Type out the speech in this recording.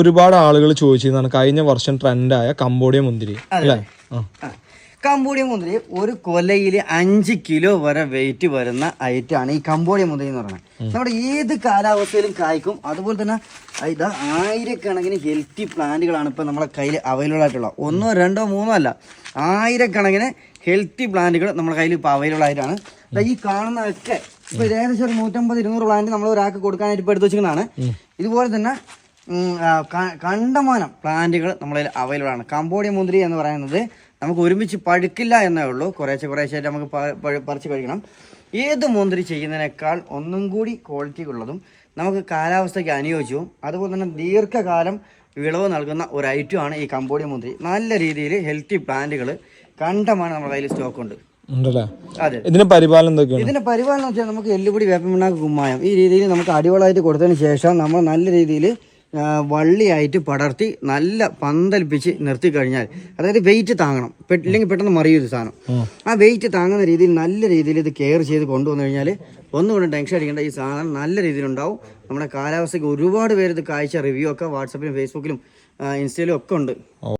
ഒരുപാട് ആളുകൾ ചോദിച്ചിരുന്നതാണ് കഴിഞ്ഞ വർഷം ട്രെൻഡായ കമ്പോഡിയ മുന്തിരി അല്ലേ. കമ്പോഡിയ മുന്തിരി ഒരു കൊലയിൽ അഞ്ച് കിലോ വരെ വെയിറ്റ് വരുന്ന ഐറ്റം ആണ് ഈ കമ്പോഡിയ മുന്തിരി എന്ന് പറയുന്നത്. നമ്മുടെ ഏത് കാലാവസ്ഥയിലും കായ്ക്കും. അതുപോലെ തന്നെ ഇതാ ആയിരക്കണക്കിന് ഹെൽത്തി പ്ലാന്റുകളാണ് ഇപ്പൊ നമ്മുടെ കയ്യിൽ അവൈലബിൾ ആയിട്ടുള്ള. ഒന്നോ രണ്ടോ മൂന്നോ അല്ല ആയിരക്കണക്കിന് ഹെൽത്തി പ്ലാന്റുകൾ നമ്മുടെ കയ്യിൽ ഇപ്പോൾ അവൈലബിൾ ആയിട്ടാണ്. ഈ കാണുന്നതൊക്കെ ഇപ്പൊ ഇത് ഏകദേശം ഒരു നൂറ്റമ്പത് ഇരുന്നൂറ് പ്ലാന്റ് നമ്മൾ ഒരാൾക്ക് കൊടുക്കാനായിട്ട് ഇപ്പോൾ എടുത്തു വെച്ചിരിക്കുന്നതാണ്. ഇതുപോലെ തന്നെ കണ്ടമാനം പ്ലാന്റുകൾ നമ്മളിൽ അവൈലബിൾ ആണ് കമ്പോഡിയ മുന്തിരി എന്ന് പറയുന്നത് നമുക്ക് ഒരുമിച്ച് പഴുക്കില്ല എന്നേ ഉള്ളൂ. കുറേശ്ശെ കുറേശ്ശെ നമുക്ക് പറിച്ച് കഴിക്കണം. ഏത് മുന്തിരി ചെയ്യുന്നതിനേക്കാൾ ഒന്നും കൂടി ക്വാളിറ്റി ഉള്ളതും നമുക്ക് കാലാവസ്ഥയ്ക്ക് അനുയോജ്യവും അതുപോലെ തന്നെ ദീർഘകാലം വിളവ് നൽകുന്ന ഒരു ഐറ്റമാണ് ഈ കമ്പോഡിയ മുന്തിരി. നല്ല രീതിയിൽ ഹെൽത്തി പ്ലാന്റുകൾ കണ്ടമാണ് നമ്മുടെ കയ്യിൽ സ്റ്റോക്ക് ഉണ്ട്. ഉണ്ടല്ലേ? അതെ. ഇതിന് പരിപാലനം ഇതിന്റെ പരിപാലനം വെച്ചാൽ നമുക്ക് എല്ലുപൊടി വേപ്പമിണ്ണാക്ക് കുമ്മായം ഈ രീതിയിൽ നമുക്ക് അടിവളമായിട്ട് കൊടുത്തതിന് ശേഷം നമ്മൾ നല്ല രീതിയിൽ വള്ളിയായിട്ട് പടർത്തി നല്ല പന്തലിപ്പിച്ച് നിർത്തി കഴിഞ്ഞാൽ അതായത് വെയിറ്റ് താങ്ങണം. ഇല്ലെങ്കിൽ പെട്ടെന്ന് മറിയും ഇത് സാധനം. ആ. വെയിറ്റ് താങ്ങുന്ന രീതിയിൽ നല്ല രീതിയിൽ ഇത് കെയർ ചെയ്ത് കൊണ്ടുവന്നു കഴിഞ്ഞാൽ ഒന്നുകൊണ്ടും ടെൻഷൻ അടിക്കേണ്ട. ഈ സാധനം നല്ല രീതിയിലുണ്ടാവും. നമ്മുടെ കാലാവസ്ഥയ്ക്ക് ഒരുപാട് പേര് ഇത് കാഴ്ച റിവ്യൂ ഒക്കെ വാട്സപ്പിലും ഫേസ്ബുക്കിലും ഇൻസ്റ്റയിലും ഒക്കെ ഉണ്ട്.